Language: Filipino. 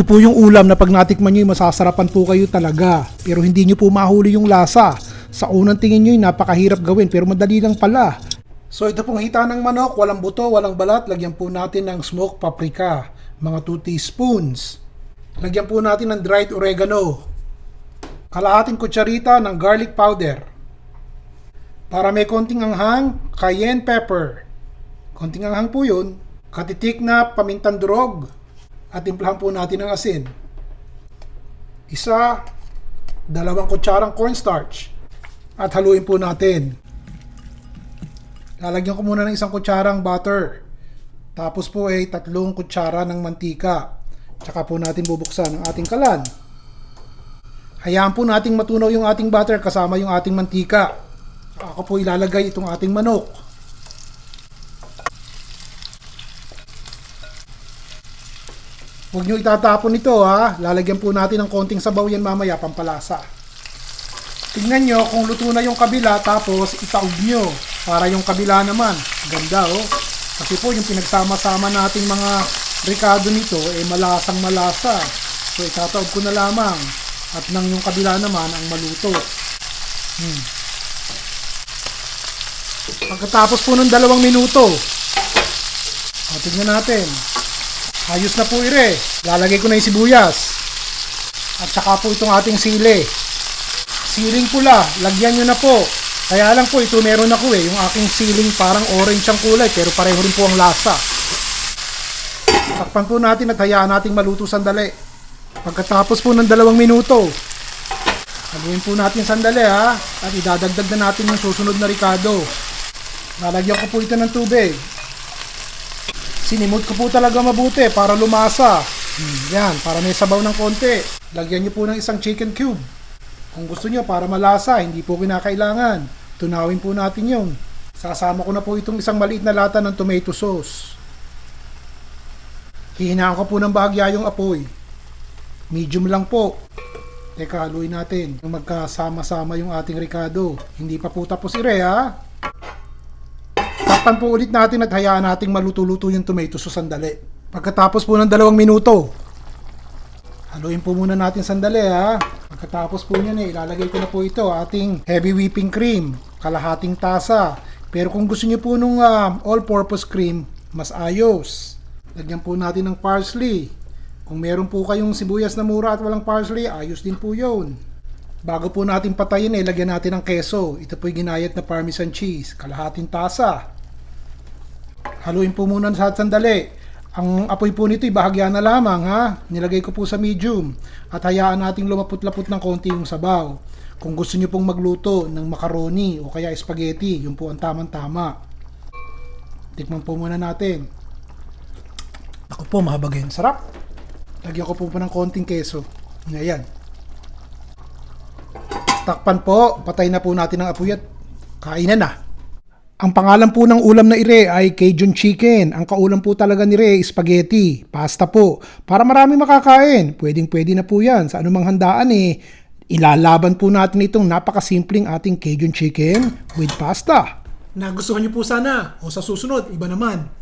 Ito po yung ulam na pag natikman nyo, masasarapan po kayo talaga. Pero hindi nyo po mahuli yung lasa. Sa unang tingin nyo, napakahirap gawin pero madali lang pala. So ito pong hita ng manok, walang buto, walang balat. Lagyan po natin ng smoked paprika, mga 2 teaspoons. Lagyan po natin ng dried oregano. Kalahating kutsarita ng garlic powder. Para may konting anghang, cayenne pepper. Konting anghang po yun. Katitik na pamintang durog. At timplahan po natin ng asin. Isa, dalawang kutsarang cornstarch. At haluin po natin. Lalagyan ko muna ng isang kutsarang butter. Tapos po ay tatlong kutsara ng mantika. Tsaka po natin bubuksan ang ating kalan. Hayaan po nating matunaw yung ating butter kasama yung ating mantika. Ako po ilalagay itong ating manok. Huwag nyo itatapon ito ha. Lalagyan po natin ng konting sabaw yan mamaya pampalasa. Tingnan nyo kung luto na yung kabila tapos itaog nyo para yung kabila naman. Ganda oh. Kasi po yung pinagsama-sama nating mga ricado nito eh malasang malasa. So itataog ko na lamang at nang yung kabila naman ang maluto. Hmm. Pagkatapos po ng dalawang minuto, o, tignan natin. Ayos na po ire. Lalagay ko na yung sibuyas. At saka po itong ating sili. Siling pula, lagyan nyo na po. Kaya lang po, ito meron ako eh. Yung aking siling parang orange ang kulay, pero pareho rin po ang lasa. Takpan po natin at hayaan nating maluto sandali. Pagkatapos po ng dalawang minuto, haluin po natin sandali ha. At idadagdag na natin yung susunod na ricado. Lalagyan ko po ito ng tubig. Sinimot ko po talaga mabuti para lumasa. Hmm, yan, para may sabaw ng konti. Lagyan nyo po ng isang chicken cube. Kung gusto nyo para malasa, hindi po kinakailangan. Tunawin po natin yun. Sasama ko na po itong isang maliit na lata ng tomato sauce. Hihinaan ko po ng bahagya yung apoy. Medium lang po. Teka, haluin natin. Magkasama-sama yung ating ricado. Hindi pa po tapos ire ha. Takpan po ulit natin at hayaan nating maluto-luto yung tomato sauce sandali. Pagkatapos po ng dalawang minuto, haluin po muna natin sandali ha. Pagkatapos po niyan eh, ilalagay ko na po ito, ating heavy whipping cream, kalahating tasa. Pero kung gusto niyo po nung ah, all-purpose cream, mas ayos. Lagyan po natin ng parsley. Kung meron po kayong sibuyas na mura at walang parsley, ayos din po yun. Bago po natin patayin eh, lagyan natin ng keso. Ito po'y ginayat na parmesan cheese, kalahating tasa. Haluin po muna sa sandali. Ang apoy po nito, bahagya na lamang ha. Nilagay ko po sa medium. At hayaan nating lumapot-lapot ng konti yung sabaw. Kung gusto nyo pong magluto ng macaroni o kaya spaghetti, yun po ang tamang-tama. Tikman po muna natin. Ako po, mahabagay. Sarap. Lagyan ko po po ng konting keso. Ayan. Takpan po, patay na po natin ang apoy at kainan na. Ang pangalan po ng ulam na ire ay Cajun Chicken. Ang kaulam po talaga ni Re, spaghetti, pasta po. Para marami makakain, pwedeng pwede na po yan. Sa anumang handaan eh, ilalaban po natin itong napakasimpleng ating Cajun Chicken with pasta. Nagustuhan niyo po sana o sa susunod, iba naman.